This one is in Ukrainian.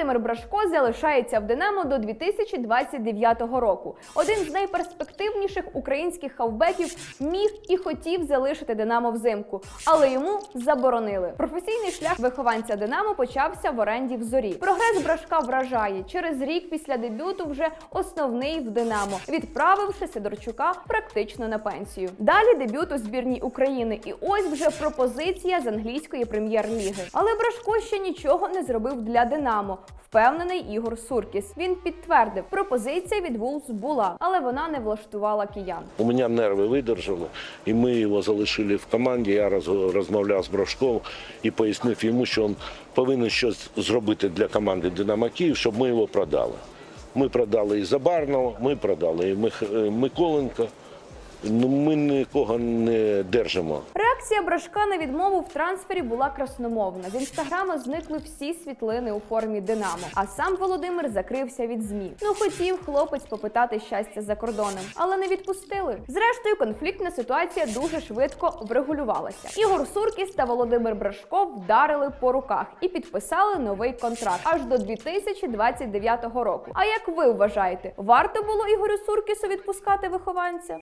Володимир Брашко залишається в Динамо до 2029 року. Один з найперспективніших українських хавбеків міг і хотів залишити Динамо взимку, але йому заборонили. Професійний шлях вихованця Динамо почався в оренді в зорі. Прогрес Брашка вражає. Через рік після дебюту вже основний в Динамо, відправивши Сидорчука практично на пенсію. Далі дебют у збірній України, і ось вже пропозиція з англійської прем'єр-ліги. Але Брашко ще нічого не зробив для Динамо. Впевнений Ігор Суркіс. Він підтвердив, пропозиція від Вулс була, але вона не влаштувала киян. У мене нерви видержали, і ми його залишили в команді. Я роз- розмовляв з Брашком і пояснив йому, що він повинен щось зробити для команди Динамо Київ, щоб ми його продали. Ми продали і Забарного, ми продали і е, Миколенка. Ну, ми нікого не держимо. Реакція Брашка на відмову в трансфері була красномовна. З інстаграма зникли всі світлини у формі Динамо. А сам Володимир закрився від змі. Ну хотів хлопець попитати щастя за кордоном, але не відпустили. Зрештою, конфліктна ситуація дуже швидко врегулювалася. Ігор Суркіс та Володимир Брашко вдарили по руках і підписали новий контракт аж до 2029 року. А як ви вважаєте, варто було Ігорю Суркісу відпускати вихованця?